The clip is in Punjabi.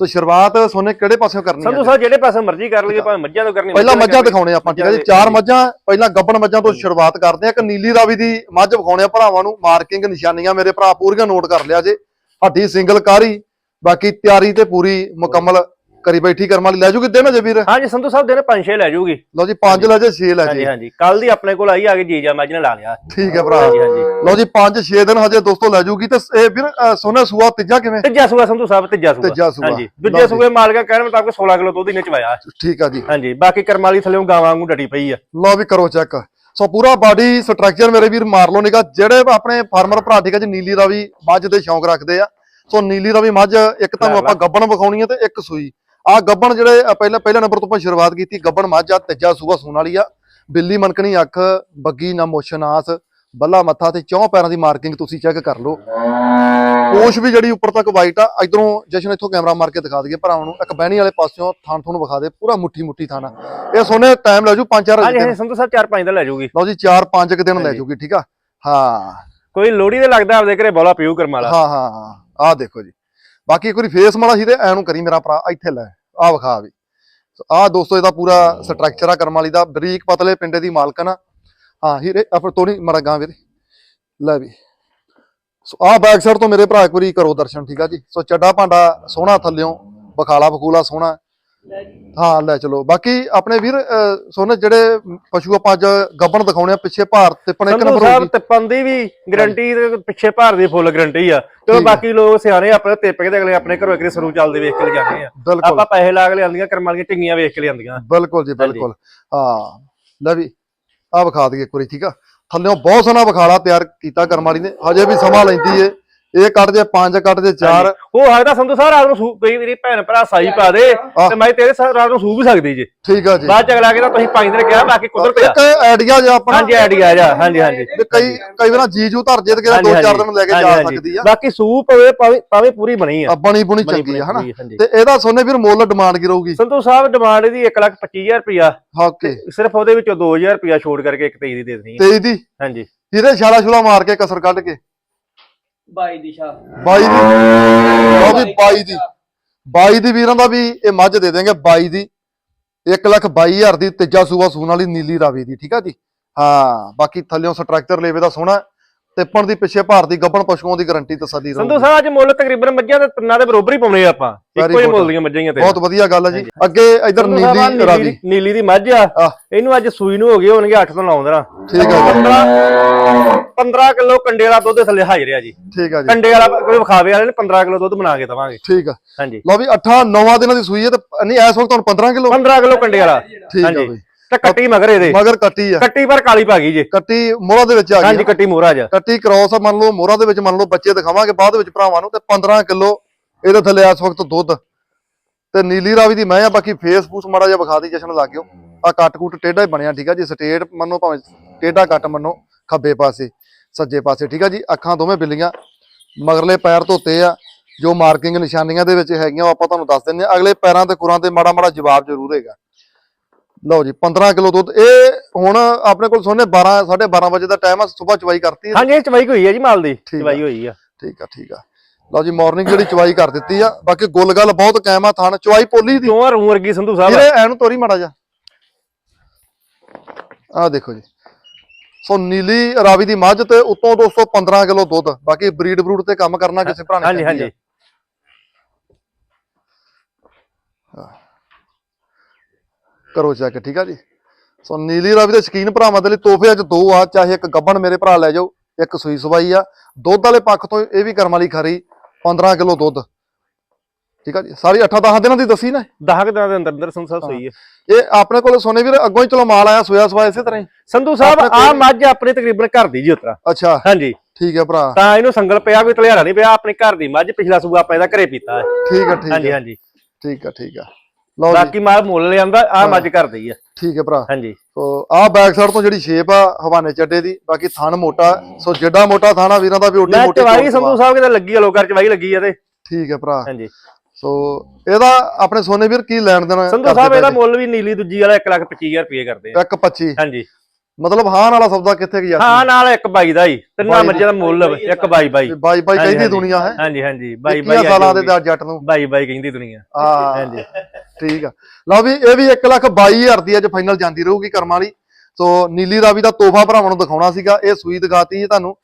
ਸੋ ਸ਼ੁਰੂਆਤ ਸੋਨੇ ਕਿਹੜੇ ਪਾਸਿਓਂ ਕਰਨੀ ਸੰਧੂ ਹੈ? ਸਾਹਿਬ ਜਿਹੜੇ ਪਾਸੇ ਮਰਜ਼ੀ ਕਰ ਲਈਏ ਭਾਵੇਂ ਮੱਝਾਂ ਤੋਂ ਕਰਨੀ ਪਹਿਲਾਂ ਮੱਝਾਂ। ਦਿਖਾਉਣੇ ਆਪਾਂ ਠੀਕ ਹੈ ਜੀ ਚਾਰ ਮੱਝਾਂ ਪਹਿਲਾਂ ਗੱਬਣ ਮੱਝਾਂ ਤੋਂ ਸ਼ੁਰੂਆਤ ਕਰਦੇ ਆ ਇੱਕ ਨੀਲੀ ਰਾਵੀ ਦੀ ਮੱਝ ਵਿਖਾਉਣੇ ਆ ਭਰਾਵਾਂ ਨੂੰ ਮਾਰਕਿੰਗ ਨਿਸ਼ਾਨੀਆਂ। ਮੇਰੇ ਭਰਾ ਪੂਰੀਆਂ ਨੋਟ ਕਰ ਲਿਆ ਜੇ। ਹੱਡੀ ਸਿੰਗਲ ਕਾਰੀ ਬਾਕੀ ਤਿਆਰੀ ਤੇ ਪੂਰੀ ਮੁਕੰਮਲ ਕਰੀ ਬੈਠੀ ਕਰਮ ਵਾਲੀ ਲੈ ਜੂਗੀ ਦਿਨ ਜੇ ਵੀਰ? ਹਾਂਜੀ ਸੰਧੂ ਸਾਹਿਬ ਪੰਜ ਛੇ ਲੈ ਜਾਊਗੀ ਲਓ ਜੀ 5 ਲੈ ਜੇ 6 ਲੈ ਹਾਂਜੀ ਜੀ। ਹਾਂਜੀ ਕੱਲ ਦੀ ਆਪਣੇ ਕੋਲ ਆਈ ਆ ਕੇ ਜੀਜਾ ਮੱਝ ਨੇ ਲਾ ਲਿਆ। ਠੀਕ ਹੈ ਭਰਾ। ਹਾਂਜੀ ਹਾਂਜੀ। ਲਓ ਜੀ 5-6 ਦਿਨ ਹਜੇ ਦੋਸਤੋ ਲੈ ਜੂਗੀ ਤੇ ਇਹ ਵੀਰ ਸੋਨੇ ਸੂਆ ਤੀਜਾ ਕਿਵੇਂ? ਤੀਜਾ ਸੂਆ ਸੰਧੂ ਸਾਹਿਬ ਤੀਜਾ ਸੂਆ। ਤੀਜਾ ਸੂਆ। ਹਾਂਜੀ। ਦੂਜੇ। ਸੂਏ ਮਾਲਕਾਂ ਕਹਿਣ ਮੁਤਾਬਕ 16 ਕਿਲੋ ਦੁੱਧ ਇਹਨੇ ਚਵਾਇਆ। ਠੀਕ ਆ ਜੀ। ਹਾਂਜੀ ਬਾਕੀ ਕਰਮ ਵਾਲੀ ਥੱਲੇੋਂ ਗਾਵਾਂ ਵਾਂਗੂ ਡਟੀ ਪਈ ਆ। ਲਓ ਵੀ ਕਰੋ ਚੈੱਕ। ਸੋ ਪੂਰਾ ਬਾਡੀ ਸਟਰਕਚਰ ਮੇਰੇ ਵੀਰ ਮਾਰ ਲਓ ਨਿਕਾ ਜਿਹੜੇ ਆਪਣੇ ਫਾਰਮਰ ਭਰਾ ਠੀਕ ਹੈ ਜੀ ਨੀਲੀ ਰਾਵੀ ਮੱਝ ਦੇ ਸ਼ੌਂਕ ਰੱਖਦੇ ਆ। ਸੋ ਨੀਲੀ ਰਾਵੀ ਮੱਝ ਇੱਕ ਤੁਹਾਨੂੰ ਆਪਾਂ ਗੱਬਣ ਵਿਖਾਉਣੀ ਹੈ ਤੇ ਇੱਕ ਸੂਈ। ਆ ਗੱਬਣ ਜਿਹੜੇ ਪਹਿਲਾਂ ਪਹਿਲੇ ਨੰਬਰ ਤੋਂ ਆਪਾਂ ਸ਼ੁਰੂਆਤ ਕੀਤੀ ਗੱਬਣ ਮੱਝ ਆ ਤੀਜਾ ਸੂਆ ਸੂਣ ਵਾਲੀ ਆ। ਬਿੱਲੀ ਮਨਕਣੀ ਅੱਖ ਬੱਗੀ ਨਾ ਮੋਸ਼ਨ ਆਸ ਬੱਲਾ ਮੱਥਾ ਤੇ ਚੌਂ ਪੈਰਾਂ ਦੀ ਮਾਰਕਿੰਗ ਤੁਸੀਂ ਚੈੱਕ ਕਰ ਲਓ। ਪੂਛ ਵੀ ਜਿਹੜੀ ਉੱਪਰ ਤੱਕ ਵਾਈਟ ਆ ਇਧਰੋਂ ਜਸ਼ਨ ਇੱਥੋਂ ਕੈਮਰਾ ਮਾਰ ਕੇ ਦਿਖਾ ਦਈਏ ਭਰਾਵਾਂ ਨੂੰ। ਇੱਕ ਬਹਿਣੀ ਵਾਲੇ ਪਾਸਿਓਂ ਥਾਣ ਤੁਹਾਨੂੰ ਵਿਖਾ ਦੇ ਪੂਰਾ ਮੁੱਠੀ ਮੁੱਠੀ ਥਾਣਾ ਇਹ ਸੋਨੇ ਟਾਈਮ ਲੈ ਜੂ 5-4 ਹਾਂਜੀ ਹਾਂਜੀ ਸੰਧੂ ਸਾਹਿਬ 4-5 ਦਿਨ ਲੈ ਜਾਊਗੀ ਲਓ ਜੀ 4-5 ਕੁ ਦਿਨ ਲੈ। ਜੂਗੀ ਠੀਕ ਆ? ਹਾਂ। ਕੋਈ ਲੋੜੀ ਦੇ ਲੱਗਦਾ ਆਪਦੇ ਘਰੇ ਬੋਲਾ ਪੀਊ ਕਰਮ ਵਾਲਾ। ਹਾਂ ਹਾਂ ਆਹ ਦੇਖੋ ਜੀ। ਬਾਕੀ ਇੱਕ ਵਾਰੀ ਫੇਸ ਮਾੜਾ ਸੀ ਤੇ ਐ ਨੂੰ ਕਰੀ ਮੇਰਾ ਭਰਾ ਇੱਥੇ ਲੈ। ਆ ਵਿਖਾ ਵੀ। ਆ ਦੋਸਤੋ ਇਹਦਾ ਪੂਰਾ ਸਟਰਕਚਰ ਆ ਕਰਮ ਵਾਲੀ ਦਾ। ਬਰੀਕ ਪਤਲੇ ਪਿੰਡੇ ਦੀ ਮਾਲਕਨ ਆ ਹਾਂ ਹੀਰੇ ਆਪਰ ਤੋਣੀ ਮੜਾ ਗਾਂ ਵੀਰੇ। ਲੈ ਵੀ। ਸੋ ਆ ਬੈਕ ਸਾਈਡ ਤੋਂ ਮੇਰੇ ਭਰਾ ਇੱਕ ਵਾਰੀ ਕਰੋ ਦਰਸ਼ਨ ਠੀਕ ਆ ਜੀ? ਸੋ ਚੱਡਾ ਭਾਂਡਾ ਸੋਹਣਾ ਥੱਲਿਓਂ ਬਖਾਲਾ ਬਖੂਲਾ ਸੋਹਣਾ। ਹਾਂ ਲੈ ਚਲੋ। ਬਾਕੀ ਆਪਣੇ ਵੀਰ ਸੋਹਣੇ ਜਿਹੜੇ ਪਸ਼ੂ ਆਪਾਂ ਅੱਜ ਗੱਬਣ ਦਿਖਾਉਣੇ ਆ ਪਿੱਛੇ ਭਾਰ ਤੇ ਪਣੇ ਇੱਕ ਨੰਬਰ ਸਾਹਿਬ ਹੋਊਗੀ। ਤਿੱਪਣ ਦੀ ਵੀ ਗਰੰਟੀ ਪਿੱਛੇ ਭਾਰ ਦੀ ਫੁੱਲ ਗਰੰਟੀ ਆ। ਆ। ਬਾਕੀ ਲੋਕ ਸਿਆਣੇ ਆਪਣੇ ਤਿੱਪ ਕੇ ਤੇ ਅਗਲੇ ਆਪਣੇ ਘਰੋਂ ਇੱਕ ਵਾਰੀ ਸਰੂ ਚੱਲਦੇ ਵੇਖ ਕੇ ਲਿਜਾਣੇ ਆ। ਬਿਲਕੁਲ। ਆਪਾਂ ਪੈਸੇ ਲਾ ਕੇ ਲਿਆਂਦੀਆਂ ਕਰਮ ਵਾਲੀਆਂ ਟਿੰਗੀਆਂ ਵੇਖ ਕੇ ਲਿਆਂਦੀਆਂ ਬਿਲਕੁਲ ਜੀ ਬਿਲਕੁਲ। ਹਾਂ ਲੈ ਵੀ ਆ ਵਿਖਾ ਦਈਏ ਇੱਕ ਵਾਰੀ ਠੀਕ ਆ? ਥੱਲਿਓਂ ਬਹੁਤ ਸੋਹਣਾ ਵਿਖਾਲਾ ਤਿਆਰ ਕੀਤਾ ਕਰਮ ਵਾਲੀ ਨੇ। ਹਜੇ ਵੀ ਸਮਾਂ ਲੈਂਦੀ ਏ। ਇਹ ਕੱਢ ਜੇ ਪੰਜ ਕੱਢ ਜੇ ਚਾਰ ਉਹ ਸਕਦਾ ਸੰਧੂ ਸਾਹਿਬ ਰਾਤ ਨੂੰ ਸੂ ਕਈ ਵਾਰੀ ਭੈਣ ਭਰਾ ਸਾਈ ਪਾ ਦੇ ਤੇ ਮੈਂ ਤੇਰੇ ਸਾਹ ਰਾਤ ਨੂੰ ਸੂ ਵੀ ਸਕਦੀ ਜੇ। ਠੀਕ ਆ ਜੀ। ਬਾਅਦ ਚ ਅਗਲਾ ਕਹਿੰਦਾ ਤੁਸੀਂ ਪੰਜ ਦਿਨ ਕਿਹਾ ਬਾਕੀ ਕੁਦਰਤ ਆ। ਇੱਕ ਆਈਡੀਆ ਜਿਹਾ ਆਪਣਾ। ਹਾਂਜੀ ਆਈਡੀਆ ਜਾ ਹਾਂਜੀ ਹਾਂਜੀ। ਵੀ ਕਈ ਕਈ ਵਾਰ ਜੀਜੂ ਧਰ ਜੇ ਤੇ ਦੋ ਚਾਰ ਦਿਨ ਲੈ ਕੇ ਜਾ ਸਕਦੀ ਆ। ਬਾਕੀ ਸੂ ਪਵੇ ਪਾਵੇਂ ਪਾਵੇਂ ਪੂਰੀ ਬਣੀ ਆ। ਬਣੀ ਬੁਣੀ ਚੰਗੀ ਆ ਹਨਾ। ਤੇ ਇਹਦਾ ਸੋਨੇ ਵੀਰ ਮੁੱਲ ਡਿਮਾਂਡ ਕੀ ਰਹੂਗੀ? ਸੰਧੂ ਸਾਹਿਬ ਡਿਮਾਂਡ ਇਹਦੀ 125000 ਰੁਪਿਆ ਓਕੇ। ਸਿਰਫ ਉਹਦੇ ਵਿੱਚੋਂ 2000 ਰੁਪਿਆ ਛੋੜ ਕਰਕੇ ਇੱਕ ਤੇਈ ਦੀ ਦੇ ਦੇਣੀ 23 ਦੀ? ਹਾਂਜੀ। ਇਹਦੇ ਛਾਲਾ ਛੁਲਾ ਮਾਰ ਕੇ ਕਸਰ ਕੱਢ ਕੇ। 22 ਦਿਸ਼ਾ 22 ਦੀ। ਉਹ ਵੀ 22 ਦੀ 22 ਦੀ। ਵੀਰਾਂ ਦਾ ਵੀ ਇਹ ਮੱਝ ਦੇ ਦੇਣਗੇ 22 ਦੀ। 1 ਲੱਖ 22000 ਦੀ ਤੀਜਾ ਸੂਆ ਸੂਣ ਵਾਲੀ ਨੀਲੀ ਰਾਵੀ ਦੀ ਠੀਕ ਆ ਜੀ? ਹਾਂ ਬਾਕੀ ਥੱਲਿਓਂ ਸਟਰਕਚਰ ਲੇਵੇ ਦਾ ਸੋਹਣਾ ਤਿੱਪਣ ਦੀ ਪਿੱਛੇ ਭਾਰ ਦੀ ਗੱਬਣ ਪਸ਼ੂਆਂ ਦੀ ਗਾਰੰਟੀ ਤਸੱਲੀ ਸੰਧੂ ਰਹੂਗੀ ਸਾਹਿਬ ਅੱਜ ਮੁੱਲ ਤਕਰੀਬਨ ਮੱਝਾਂ ਦੇ ਤਿੰਨਾਂ ਦੇ ਬਰੋਬਰ ਹੀ ਪਾਉਣੇ ਆ ਆਪਾਂ। ਇੱਕੋ ਹੀ. ਮੁੱਲ ਦੀਆਂ ਮੱਝਾਂ ਹੀ ਆ ਤੇ ਬਹੁਤ ਵਧੀਆ ਗੱਲ ਹੈ ਜੀ। ਅੱਗੇ ਇਧਰ ਸੰਧੂ ਨੀਲੀ ਰਾਵੀ। ਨੀਲੀ ਦੀ ਮੱਝ ਆ। ਇਹਨੂੰ ਅੱਜ ਸੂਈ ਨੂੰ ਹੋ ਗਏ ਹੋਣਗੇ 8 ਤੋਂ 9 ਦਿਨਾਂ ਠੀਕ ਹੈ ਜੀ। 15 15 ਕਿਲੋ ਕੰਡੇ ਵਾਲਾ ਦੁੱਧ ਥੱਲੇ ਹਾਜ਼ਰ ਆ ਜੀ। ਠੀਕ ਹੈ ਜੀ। ਕੰਡੇ ਵਾਲਾ ਕੋਈ ਵਿਖਾਵੇ ਵਾਲੇ ਨੇ 15 ਕਿਲੋ ਦੁੱਧ ਬਣਾ ਕੇ ਦਵਾਂਗੇ। ਠੀਕ ਆ। ਹਾਂਜੀ। ਲਓ ਵੀ 8 9 ਦਿਨਾਂ ਦੀ ਸੂਈ ਹੈ ਤੇ ਨਹੀਂ ਇਸ ਵਕਤ ਤੁਹਾਨੂੰ 15 ਕਿਲੋ। 15 ਕਿਲੋ ਕੰਡੇ ਵਾਲਾ। ਠੀਕ ਆ ਹਾਂਜੀ। ਬਈ। ਤੇ ਕੱਟੀ ਮਗਰ ਇਹਦੇ। ਮਗਰ ਕੱਟੀ ਆ। ਕੱਟੀ ਪਰ ਕਾਲੀ ਪਾ ਗਈ ਜੀ। ਕੱਟੀ ਮੋਹਰਾ ਦੇ ਵਿੱਚ ਆ ਹਾਂਜੀ ਗਈ ਕੱਟੀ ਮੋਹਰਾ ਜਾ ਕੱਟੀ ਕ੍ਰੋਸ ਆ, ਮੰਨ ਲਓ ਮੋਹਰਾ ਦੇ ਵਿੱਚ ਮੰਨ ਲਓ ਬੱਚੇ ਦਿਖਾਵਾਂਗੇ ਬਾਅਦ ਵਿੱਚ ਭਰਾਵਾਂ ਨੂੰ ਤੇ 15 ਕਿਲੋ ਇਹਦੇ ਥੱਲੇ ਇਸ ਵਕਤ ਦੁੱਧ। ਤੇ ਨੀਲੀ ਰਾਵੀ ਦੀ ਮੈਂ ਆ ਬਾਕੀ ਫੇਸ ਫੂਸ ਮਾੜਾ ਜਿਹਾ ਵਿਖਾ ਦੀ ਜਸ਼ਨ ਲੱਗਿਓ ਆ ਕੱਟ ਕੁੱਟ ਟੇਢਾ ਹੀ ਬਣਿਆ ਠੀਕ ਆ ਜੀ। ਸਟੇਟ ਮੰਨੋ ਭਾਵੇਂ ਟੇਢਾ ਕੱਟ ਮੰਨੋ ਖੱਬੇ ਪਾਸੇ। ਸੱਜੇ ਪਾਸੇ ਠੀਕ ਆ ਜੀ? ਅੱਖਾਂ ਦੋਵੇਂ ਬਿੱਲੀਆਂ। ਮਗਰਲੇ ਪੈਰ ਧੋਤੇ ਆ। ਜੋ ਮਾਰਕਿੰਗ ਨਿਸ਼ਾਨੀਆਂ ਦੇ ਵਿੱਚ ਹੈਗੀਆਂ ਉਹ ਆਪਾਂ ਤੁਹਾਨੂੰ ਦੱਸ ਦਿੰਦੇ ਆ ਅਗਲੇ ਪੈਰਾਂ ਤੇ ਕੁਰਾਂ ਤੇ ਮਾੜਾ ਮਾੜਾ ਜਵਾਬ ਜ਼ਰੂਰ ਹੈਗਾ। ਲਓ ਜੀ 15 ਕਿਲੋ ਦੁੱਧ। ਇਹ ਹੁਣ ਆਪਣੇ ਕੋਲ ਸੋਨੇ 12 12:30 ਵਜੇ ਦਾ ਟਾਈਮ ਆ ਸਵੇਰ ਚਵਾਈ ਕਰਤੀ। ਹੈ ਹਾਂਜੀ ਇਹ ਚਵਾਈ ਹੋਈ ਹੈ ਜੀ ਮਾਲ ਦੀ। ਚਵਾਈ ਹੋਈ ਆ। ਠੀਕ ਆ ਠੀਕ ਆ। ਲਓ ਜੀ ਮਾਰਨਿੰਗ ਜਿਹੜੀ ਚਵਾਈ ਕਰ ਦਿੱਤੀ ਆ। ਬਾਕੀ ਗੁੱਲ ਗੱਲ ਬਹੁਤ ਕਾਇਮ ਆ ਥਣ। ਚਵਾਈ ਪੋਲੀ ਦੀ। ਦੋਵਾਂ ਰੂਹ ਵਰਗੀ ਸੰਧੂ ਸਾਹਿਬ ਵੀਰੇ ਐਨੂੰ ਤੋਰੀ ਮਾੜਾ ਜਾ ਆ ਦੇਖੋ ਜੀ। ਸੋ ਨੀਲੀ ਰਾਵੀ ਦੀ ਮੱਝ ਤੇ ਉਤੋਂ 215 ਕਿਲੋ ਦੁੱਧ। ਬਾਕੀ ਬਰੀਡ ਬਰੂਡ ਤੇ ਕੰਮ ਕਰਨਾ ਕਿਸੇ ਭਰਾ ਨੇ ਹਾਂਜੀ। ਹਾਂਜੀ। ਕਰੋ ਚੈੱਕ ਠੀਕ ਆ ਜੀ? ਸੋ ਨੀਲੀ ਰਾਵੀ ਦੇ ਸ਼ਕੀਨ ਭਰਾਵਾਂ ਦੇ ਲਈ ਤੋਹਫੇ ਅੱਜ ਦੋ ਆ ਚਾਹੇ ਇੱਕ ਗੱਬਣ ਮੇਰੇ ਭਰਾ ਲੈ ਜਾਓ ਇੱਕ ਸੂਈ ਸਵਾਈ ਆ। ਦੁੱਧ ਵਾਲੇ ਪੱਖ ਤੋਂ ਇਹ ਵੀ ਕਰਮ ਵਾਲੀ ਖਰੀ 15 ਕਿਲੋ ਦੁੱਧ। ਠੀਕ ਆ ਜੀ? ਸਾਰੀ 8-10 ਦਿਨਾਂ ਦੀ ਦੱਸੀ ਨਾ ਦਹਾਕ ਦਿਨਾਂ ਦੇ ਅੰਦਰ ਅੰਦਰ ਸੰਧੂ ਸਾਹਿਬ ਸੋਈ ਹੈ। ਇਹ ਆਪਣੇ ਕੋਲ ਸੋਨੇ ਵੀਰ ਅੱਗੋਂ ਹੀ ਚਲੋ ਮਾਲ ਆਇਆ ਸੋਇਆ ਸਵਾਇਆ ਇਸੇ ਤਰ੍ਹਾਂ ਹੀ। ਸੰਧੂ ਸਾਹਿਬ ਆਪਣੇ ਆ ਕੋਲ- ਮੱਝ ਆਪਣੇ ਤਕਰੀਬਨ ਘਰ ਦੀ ਜੀ ਉਤਰਾ ਅੱਛਾ। ਹਾਂਜੀ। ਠੀਕ ਹੈ ਭਰਾ। ਤਾਂ ਇਹਨੂੰ ਸੰਗਲ ਪਿਆ ਕੋਈ ਤਲਿਆਰਾ ਨਹੀਂ ਪਿਆ ਆਪਣੇ ਘਰ ਦੀ ਮੱਝ ਪਿਛਲਾ ਸੂਆ ਆਪਾਂ ਇਹਦਾ ਘਰੇ ਪੀਤਾ ਹੈ। ਠੀਕ ਹੈ ਠੀਕ ਹਾਂਜੀ ਹੈ। ਹਾਂਜੀ ਠੀਕ ਹੈ ਠੀਕ ਹੈ। ਲਓ ਜੀ। ਬਾਕੀ ਮਾਲ ਮੁੱਲ ਲਿਆਂਦਾ ਆ ਮੱਝ ਘਰ ਦੀ ਆ ਠੀਕ ਹੈ ਭਰਾ। ਹਾਂਜੀ। ਸੋ ਆਹ ਬੈਕ ਸਾਈਡ ਤੋਂ ਜਿਹੜੀ ਸ਼ੇਪ ਆ ਹਵਾਨੇ ਚੱਡੇ ਦੀ ਬਾਕੀ ਥਣ ਮੋਟਾ ਸੋ ਜਿੱਡਾ ਮੋਟਾ ਥਾਣਾ ਵੀਰਾਂ ਦਾ ਵੀ ਓਡੀ ਮੈਂ ਮੋਟੀ ਚਵਾਈ ਸੰਧੂ ਸਾਹਿਬ ਕਿਤੇ ਲੱਗੀ ਆ ਲੋਕਾਂ ਚਵਾਈ ਲੱਗੀ ਆ ਤੇ। ਠੀਕ ਹੈ ਭਰਾ। ਹਾਂਜੀ। ਸੋ ਇਹਦਾ ਆਪਣੇ ਸੋਨੇ ਵੀਰ ਕੀ ਲੈਣ ਦੇਣਾ ਸੰਧੂ ਸਾਹਿਬ ਇਹਦਾ ਮੁੱਲ ਵੀ ਨੀਲੀ ਦੂਜੀ ਵਾਲਾ 1 ਲੱਖ 25000 ਰੁਪਏ ਕਰਦੇ ਆ। ਇੱਕ 25 ਹਾਂਜੀ। ਮਤਲਬ ਹਾਂ ਵਾਲਾ ਸੌਦਾ ਕਿੱਥੇ ਗਿਆ ਹਾਂ ਨਾਲ ਇੱਕ ਬਾਈ ਦਾ ਹੀ। ਤਿੰਨਾਂ ਮੱਝਾਂ ਦਾ ਮੁੱਲ ਇੱਕ ਬਾਈ ਬਾਈ। ਬਾਈ ਬਾਈ ਕਹਿੰਦੀ। ਦੁਨੀਆ ਹੈ। ਹਾਂਜੀ ਹਾਂਜੀ। ਬਾਈ 21 ਬਾਈ ਸਾਲਾਂ ਦੇ ਦਾ ਜੱਟ ਨੂੰ। ਬਾਈ ਬਾਈ ਕਹਿੰਦੀ ਦੁਨੀਆ। ਹਾਂਜੀ। ਠੀਕ ਆ। ਲਓ ਵੀ ਇਹ ਵੀ 1 ਲੱਖ 22000 ਦੀ ਅੱਜ ਫਾਈਨਲ ਜਾਂਦੀ ਰਹੂਗੀ ਕਰਮਾਂ ਵਾਲੀ। ਸੋ ਨੀਲੀ ਰਾਵੀ ਦਾ ਤੋਹਫਾ ਭਰਾਵਾਂ ਨੂੰ ਦਿਖਾਉਣਾ ਸੀਗਾ। ਇਹ ਸੂਈ ਦਿਖਾਤੀ ਜੀ ਤੁਹਾਨੂੰ।